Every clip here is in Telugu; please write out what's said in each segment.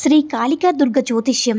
శ్రీ కాళికా దుర్గ జ్యోతిష్యం.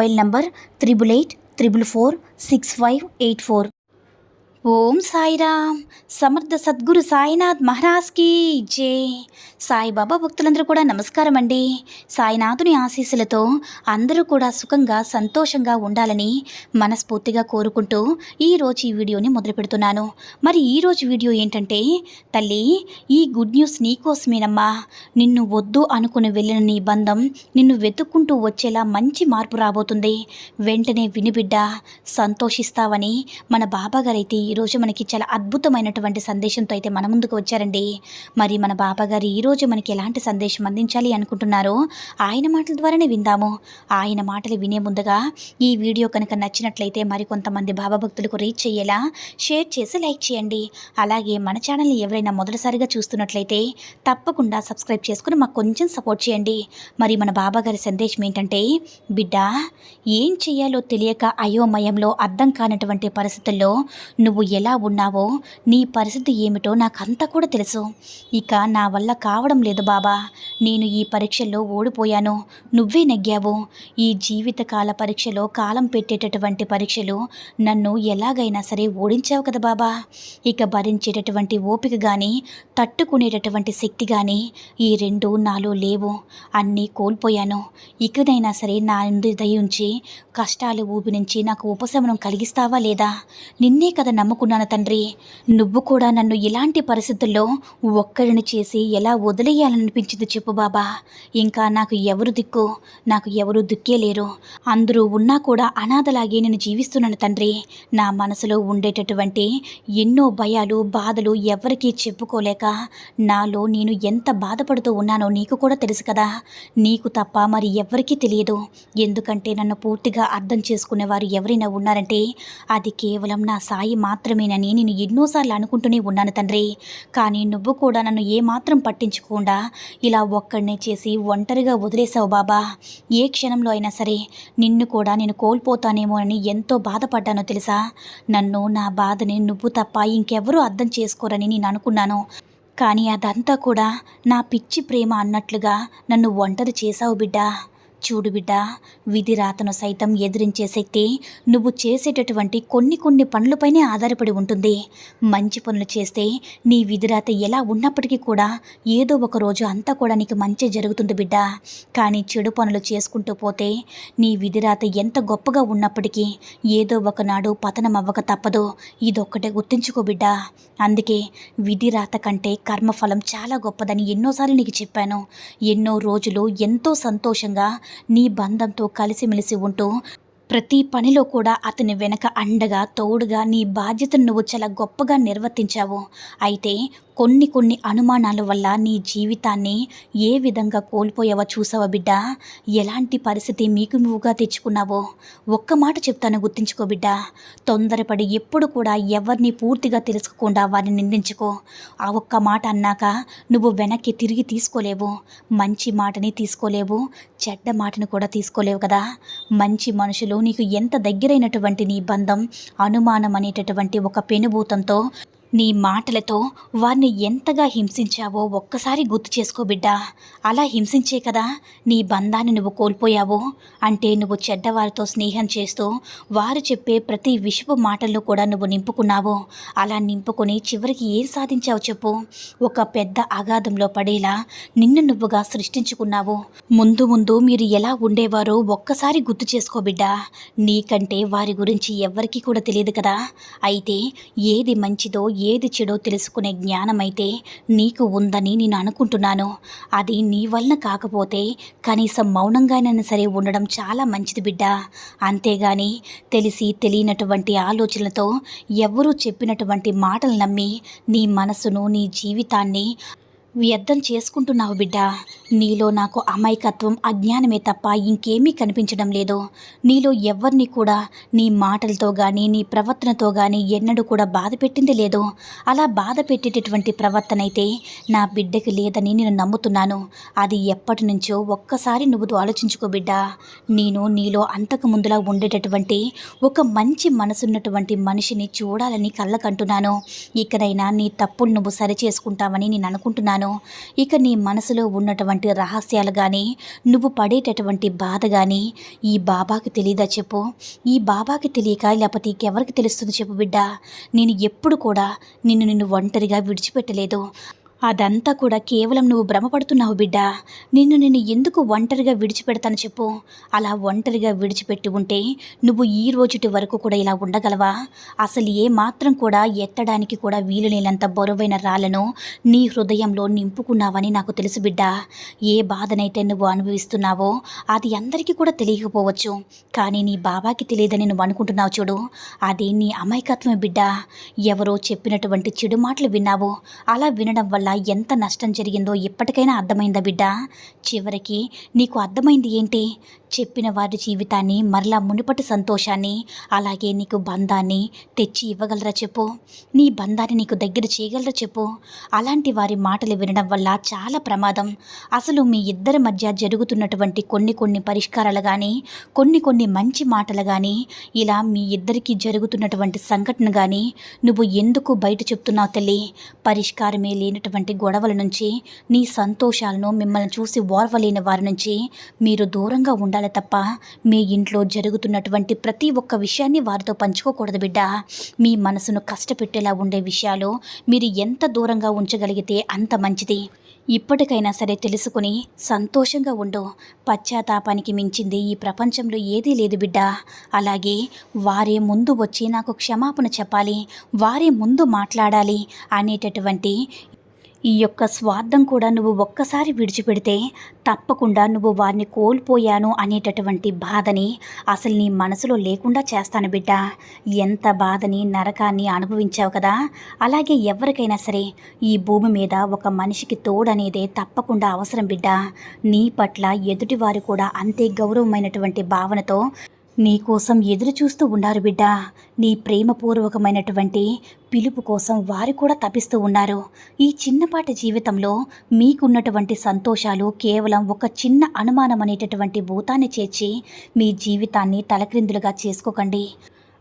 mobile number triple eight triple four six five eight four Om Sairam. సమర్థ సద్గురు సాయినాథ్ మహారాజ్కి జై. సాయిబాబా భక్తులందరూ కూడా నమస్కారం అండి సాయినాథుని ఆశీస్సులతో అందరూ కూడా సుఖంగా సంతోషంగా ఉండాలని మనస్ఫూర్తిగా కోరుకుంటూ ఈరోజు ఈ వీడియోని మొదలు పెడుతున్నాను. మరి ఈరోజు వీడియో ఏంటంటే తల్లి ఈ గుడ్ న్యూస్ నీకోసమేనమ్మా నిన్ను వద్దు అనుకుని వెళ్ళిన నీ బంధం నిన్ను వెతుక్కుంటూ వచ్చేలా మంచి మార్పు రాబోతుంది. వెంటనే వినిబిడ్డ సంతోషిస్తావని మన బాబాగారైతే ఈరోజు మనకి చాలా అద్భుతమైనటువంటి సందేశంతో అయితే మన ముందుకు వచ్చారండి. మరి మన బాబాగారు ఈరోజు మనకి ఎలాంటి సందేశం అందించాలి అనుకుంటున్నారో ఆయన మాటల ద్వారానే విందాము. ఆయన మాటలు వినే ముందుగా ఈ వీడియో కనుక నచ్చినట్లయితే మరి కొంతమంది బాబా భక్తులకు రీచ్ అయ్యేలా షేర్ చేసి లైక్ చేయండి. అలాగే మన ఛానల్ని ఎవరైనా మొదటిసారిగా చూస్తున్నట్లయితే తప్పకుండా సబ్స్క్రైబ్ చేసుకుని మాకు కొంచెం సపోర్ట్ చేయండి. మరి మన బాబాగారి సందేశం ఏంటంటే బిడ్డ ఏం చేయాలో తెలియక అయోమయంలో అర్థం కానటువంటి పరిస్థితుల్లో నువ్వు నువ్వు ఎలా ఉన్నావో నీ పరిస్థితి ఏమిటో నాకంతా కూడా తెలుసు. ఇక నా వల్ల కావడం లేదు బాబా. నేను ఈ పరీక్షల్లో ఓడిపోయాను. నువ్వే నెగ్గావు. ఈ జీవితకాల పరీక్షలో కాలం పెట్టేటటువంటి పరీక్షలు నన్ను ఎలాగైనా సరే ఓడించావు కదా బాబా. ఇక భరించేటటువంటి ఓపిక కానీ తట్టుకునేటటువంటి శక్తి కానీ ఈ రెండు నాలో లేవు. అన్నీ కోల్పోయాను. ఇకనైనా సరే నా నుండి దయించి కష్టాలు ఊపి నుంచి నాకు ఉపశమనం కలిగిస్తావా లేదా? నిన్నే కదా నమ్ముకున్నాను తండ్రి. నువ్వు కూడా నన్ను ఇలాంటి పరిస్థితుల్లో ఒక్కరిని చేసి ఎలా వదిలేయాలనిపించింది చెప్పు బాబా. ఇంకా నాకు ఎవరు దిక్కు? నాకు ఎవరు దిక్కే లేరు. అందరూ ఉన్నా కూడా అనాథలాగే నేను జీవిస్తున్నాను తండ్రి. నా మనసులో ఉండేటటువంటి ఎన్నో భయాలు బాధలు ఎవరికీ చెప్పుకోలేక నాలో నేను ఎంత బాధపడుతూ ఉన్నానో నీకు కూడా తెలుసు కదా. నీకు తప్ప మరి ఎవ్వరికీ తెలియదు. ఎందుకంటే నన్ను పూర్తిగా అర్థం చేసుకునేవారు ఎవరైనా ఉన్నారంటే అది కేవలం నా సాయి మాత్రమేనని నేను ఎన్నోసార్లు అనుకుంటూనే ఉన్నాను తండ్రి. కానీ నువ్వు కూడా నన్ను ఏమాత్రం పట్టించుకోకుండా ఇలా ఒక్కడినే చేసి ఒంటరిగా వదిలేసావు బాబా. ఏ క్షణంలో అయినా సరే నిన్ను కూడా నేను కోల్పోతానేమో అని ఎంతో బాధపడ్డానో తెలుసా? నన్ను నా బాధని నువ్వు తప్ప ఇంకెవరూ అర్థం చేసుకోరని నేను అనుకున్నాను. కానీ అదంతా కూడా నా పిచ్చి ప్రేమ అన్నట్లుగా నన్ను ఒంటరి చేశావు బిడ్డా. చూడు బిడ్డ విధి రాతను సైతం ఎదిరించే శక్తి నువ్వు చేసేటటువంటి కొన్ని కొన్ని పనులపైనే ఆధారపడి ఉంటుంది. మంచి పనులు చేస్తే నీ విధిరాత ఎలా ఉన్నప్పటికీ కూడా ఏదో ఒక రోజు అంతా కూడా నీకు మంచి జరుగుతుంది బిడ్డ. కానీ చెడు పనులు చేసుకుంటూ పోతే నీ విధిరాత ఎంత గొప్పగా ఉన్నప్పటికీ ఏదో ఒకనాడు పతనం అవ్వక తప్పదు. ఇదొక్కటే గుర్తించుకో బిడ్డ. అందుకే విధిరాత కంటే కర్మఫలం చాలా గొప్పదని ఎన్నోసార్లు నీకు చెప్పాను. ఎన్నో రోజులు ఎంతో సంతోషంగా నీ బంధంతో కలిసిమెలిసి ఉంటూ ప్రతి పనిలో కూడా అతని వెనక అండగా తోడుగా నీ బాధ్యతను నువ్వు చాలా గొప్పగా నిర్వర్తించావు. అయితే కొన్ని కొన్ని అనుమానాల వల్ల నీ జీవితాన్ని ఏ విధంగా కోల్పోయావో చూసావా బిడ్డ? ఎలాంటి పరిస్థితి మీకు నువ్వుగా తెచ్చుకున్నావో? ఒక్క మాట చెప్తాను గుర్తించుకో బిడ్డ. తొందరపడి ఎప్పుడు కూడా ఎవరిని పూర్తిగా తెలుసుకోకుండా వారిని నిందించుకో. ఆ ఒక్క మాట అన్నాక నువ్వు వెనక్కి తిరిగి తీసుకోలేవు. మంచి మాటని తీసుకోలేవు. చెడ్డ మాటను కూడా తీసుకోలేవు కదా. మంచి మనుషులు నీకు ఎంత దగ్గరైనటువంటి నీ బంధం అనుమానం అనేటటువంటి ఒక పెనుభూతంతో నీ మాటలతో వారిని ఎంతగా హింసించావో ఒక్కసారి గుర్తు చేసుకో బిడ్డా. అలా హింసించే కదా నీ బంధాన్ని నువ్వు కోల్పోయావు అంటే నువ్వు చెడ్డవారితో స్నేహం చేస్తూ వారు చెప్పే ప్రతి విషపు మాటలను కూడా నువ్వు నింపుకున్నావు. అలా నింపుకొని చివరికి ఏం సాధించావు చెప్పు. ఒక పెద్ద అగాధంలో పడేలా నిన్ను నువ్వుగా సృష్టించుకున్నావు. ముందు ముందు మీరు ఎలా ఉండేవారో ఒక్కసారి గుర్తు చేసుకో బిడ్డా. నీకంటే వారి గురించి ఎవ్వరికీ కూడా తెలియదు కదా. అయితే ఏది మంచిదో ఏది చెడో తెలుసుకునే జ్ఞానమైతే నీకు ఉందని నేను అనుకుంటున్నాను. అది నీ వలన కాకపోతే కనీసం మౌనంగానైనా సరే ఉండడం చాలా మంచిది బిడ్డ. అంతేగాని తెలిసి తెలియనటువంటి ఆలోచనలతో ఎవరూ చెప్పినటువంటి మాటలు నమ్మి నీ మనసును నీ జీవితాన్ని వ్యర్థం చేసుకుంటున్నావు బిడ్డ. నీలో నాకు అమాయకత్వం అజ్ఞానమే తప్ప ఇంకేమీ కనిపించడం లేదు. నీలో ఎవరిని కూడా నీ మాటలతో కానీ నీ ప్రవర్తనతో కానీ ఎన్నడూ కూడా బాధ పెట్టింది లేదు. అలా బాధ పెట్టేటటువంటి ప్రవర్తన అయితే నా బిడ్డకి లేదని నేను నమ్ముతున్నాను. అది ఎప్పటి నుంచో ఒక్కసారి నువ్వు ఆలోచించుకో బిడ్డ. నేను నీలో అంతకు ముందులా ఉండేటటువంటి ఒక మంచి మనసున్నటువంటి మనిషిని చూడాలని కళ్ళకంటున్నాను. ఇక్కడైనా నీ తప్పులు నువ్వు సరి చేసుకుంటావని నేను అనుకుంటున్నాను. ఇక నీ మనసులో ఉన్నటువంటి రహస్యాలు కానీ నువ్వు పడేటటువంటి బాధ కానీ ఈ బాబాకి తెలియదా చెప్పు. ఈ బాబాకి తెలియక లేకపోతే ఇంకెవరికి తెలుస్తుంది చెప్పు బిడ్డ. నేను ఎప్పుడు కూడా నిన్ను నిన్ను ఒంటరిగా విడిచిపెట్టలేదు. అదంతా కూడా కేవలం నువ్వు భ్రమపడుతున్నావు బిడ్డ. నిన్ను నేను ఎందుకు ఒంటరిగా విడిచిపెడతాను చెప్పు. అలా ఒంటరిగా విడిచిపెట్టి ఉంటే నువ్వు ఈ రోజుటి వరకు కూడా ఇలా ఉండగలవా? అసలు ఏ మాత్రం కూడా ఎత్తడానికి కూడా వీలు లేనంత బరువైన రాళ్ళను నీ హృదయంలో నింపుకున్నావని నాకు తెలుసు బిడ్డ. ఏ బాధనైతే నువ్వు అనుభవిస్తున్నావో అది అందరికీ కూడా తెలియకపోవచ్చు. కానీ నీ బాబాకి తెలియదని నువ్వు అనుకుంటున్నావు చూడు. అది నీ అమాయకత్వమే బిడ్డ. ఎవరో చెప్పినటువంటి చెడు మాటలు విన్నావు. అలా వినడం వల్ల ఎంత నష్టం జరిగిందో ఇప్పటికైనా అర్థమైందా బిడ్డ? చివరికి నీకు అర్థమైంది ఏంటి? చెప్పిన వారి జీవితాన్ని మరలా మునుపటి సంతోషాన్ని అలాగే నీకు బంధాన్ని తెచ్చి ఇవ్వగలరా చెప్పు? నీ బంధాన్ని నీకు దగ్గర చేయగలరా చెప్పు? అలాంటి వారి మాటలు వినడం వల్ల చాలా ప్రమాదం. అసలు మీ ఇద్దరి మధ్య జరుగుతున్నటువంటి కొన్ని కొన్ని పరిష్కారాలు కానీ కొన్ని కొన్ని మంచి మాటలు కానీ ఇలా మీ ఇద్దరికి జరుగుతున్నటువంటి సంఘటన కానీ నువ్వు ఎందుకు బయట చెప్తున్నావు తల్లి? పరిష్కారమే లేనటువంటి గొడవల నుంచి నీ సంతోషాలను మిమ్మల్ని చూసి ఓర్వలేని వారి నుంచి మీరు దూరంగా ఉండాలి తప్ప మీ ఇంట్లో జరుగుతున్నటువంటి ప్రతి ఒక్క విషయాన్ని వారితో పంచుకోకూడదు బిడ్డ. మీ మనసును కష్టపెట్టేలా ఉండే విషయాలు మీరు ఎంత దూరంగా ఉంచగలిగితే అంత మంచిది. ఇప్పటికైనా సరే తెలుసుకుని సంతోషంగా ఉండు. పశ్చాత్తాపానికి మించింది ఈ ప్రపంచంలో ఏదీ లేదు బిడ్డ. అలాగే వారే ముందు వచ్చి నాకు క్షమాపణ చెప్పాలి వారే ముందు మాట్లాడాలి అనేటటువంటి ఈ యొక్క స్వార్థం కూడా నువ్వు ఒక్కసారి విడిచిపెడితే తప్పకుండా నువ్వు వారిని కోల్పోయాను అనేటటువంటి బాధని అసలు నీ మనసులో లేకుండా చేస్తాను బిడ్డ. ఎంత బాధని నరకాన్ని అనుభవించావు కదా. అలాగే ఎవరికైనా సరే ఈ భూమి మీద ఒక మనిషికి తోడనేదే తప్పకుండా అవసరం బిడ్డ. నీ పట్ల ఎదుటివారు కూడా అంతే గౌరవమైనటువంటి భావనతో నీ కోసం ఎదురు చూస్తూ ఉన్నారు బిడ్డ. నీ ప్రేమపూర్వకమైనటువంటి పిలుపు కోసం వారు కూడా తపిస్తూ ఉన్నారు. ఈ చిన్నపాటి జీవితంలో మీకున్నటువంటి సంతోషాలు కేవలం ఒక చిన్న అనుమానం అనేటటువంటి భూతాన్ని చేర్చి మీ జీవితాన్ని తలక్రిందులుగా చేసుకోకండి.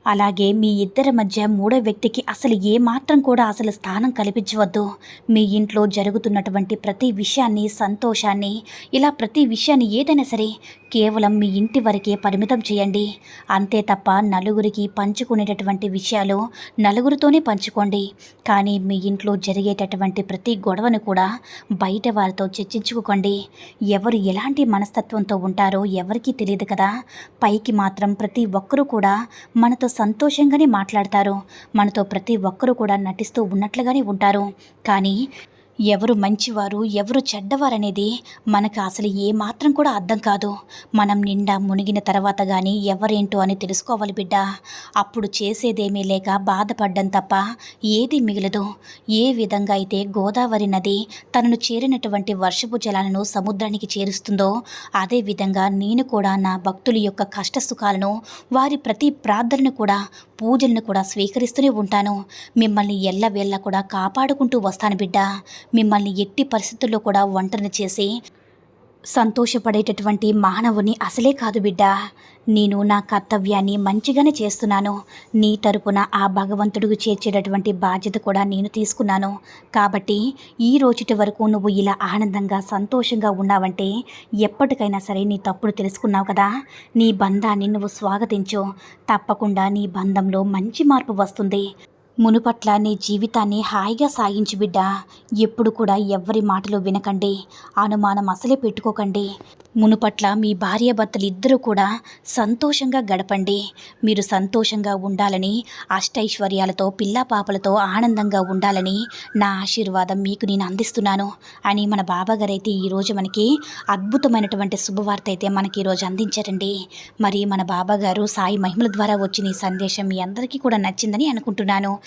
అలాగే మీ ఇద్దరి మధ్య మూడో వ్యక్తికి అసలు ఏ మాత్రం కూడా అసలు స్థానం కల్పించవద్దు. మీ ఇంట్లో జరుగుతున్నటువంటి ప్రతి విషయాన్ని సంతోషాన్ని ఇలా ప్రతి విషయాన్ని ఏదైనా సరే కేవలం మీ ఇంటి వరకే పరిమితం చేయండి. అంతే తప్ప నలుగురికి పంచుకునేటటువంటి విషయాలు నలుగురితోనే పంచుకోండి. కానీ మీ ఇంట్లో జరిగేటటువంటి ప్రతి గొడవను కూడా బయట వారితో చర్చించుకోకండి. ఎవరు ఎలాంటి మనస్తత్వంతో ఉంటారో ఎవరికీ తెలియదు కదా. పైకి మాత్రం ప్రతి ఒక్కరూ కూడా మనతో సంతోషంగానే మాట్లాడతారు. మనతో ప్రతి ఒక్కరూ కూడా నటిస్తూ ఉన్నట్లుగానే ఉంటారు. కానీ ఎవరు మంచివారు ఎవరు చెడ్డవారనేది మనకు అసలు ఏమాత్రం కూడా అర్థం కాదు. మనం నిండా మునిగిన తర్వాత కానీ ఎవరేంటో అని తెలుసుకోవాలి బిడ్డ. అప్పుడు చేసేదేమీ లేక బాధపడ్డం తప్ప ఏది మిగలదు. ఏ విధంగా అయితే గోదావరి నది తనను చేరినటువంటి వర్షపు జలాలను సముద్రానికి చేరుస్తుందో అదే విధంగా నేను కూడా నా భక్తుల యొక్క కష్ట సుఖాలను వారి ప్రతి ప్రార్థనను కూడా పూజలను కూడా స్వీకరిస్తూనే ఉంటాను. మిమ్మల్ని ఎల్లవేళ్ళ కూడా కాపాడుకుంటూ వస్తాను బిడ్డ. మిమ్మల్ని ఎట్టి పరిస్థితుల్లో కూడా వంటను చేసి సంతోషపడేటటువంటి మానవుని అసలే కాదు బిడ్డ. నేను నా కర్తవ్యాన్ని మంచిగానే చేస్తున్నాను. నీ తరపున ఆ భగవంతుడికి చేర్చేటటువంటి బాధ్యత కూడా నేను తీసుకున్నాను. కాబట్టి ఈ రోజుటి వరకు నువ్వు ఇలా ఆనందంగా సంతోషంగా ఉన్నావంటే ఎప్పటికైనా సరే నీ తప్పుడు తెలుసుకున్నావు కదా. నీ బంధాన్ని నువ్వు స్వాగతించు. తప్పకుండా నీ బంధంలో మంచి మార్పు వస్తుంది. మునుపట్ల నీ జీవితాన్ని హాయిగా సాగించి బిడ్డ. ఎప్పుడు కూడా ఎవ్వరి మాటలు వినకండి. అనుమానం అసలే పెట్టుకోకండి. మునుపట్ల మీ భార్యాభర్తలు ఇద్దరూ కూడా సంతోషంగా గడపండి. మీరు సంతోషంగా ఉండాలని అష్టైశ్వర్యాలతో పిల్లా పాపలతో ఆనందంగా ఉండాలని నా ఆశీర్వాదం మీకు నేను అందిస్తున్నాను అని మన బాబాగారైతే ఈరోజు మనకి అద్భుతమైనటువంటి శుభవార్త అయితే మనకి ఈరోజు అందించారండి. మరి మన బాబాగారు సాయి మహిమల ద్వారా వచ్చిన ఈ సందేశం మీ అందరికీ కూడా నచ్చిందని అనుకుంటున్నాను.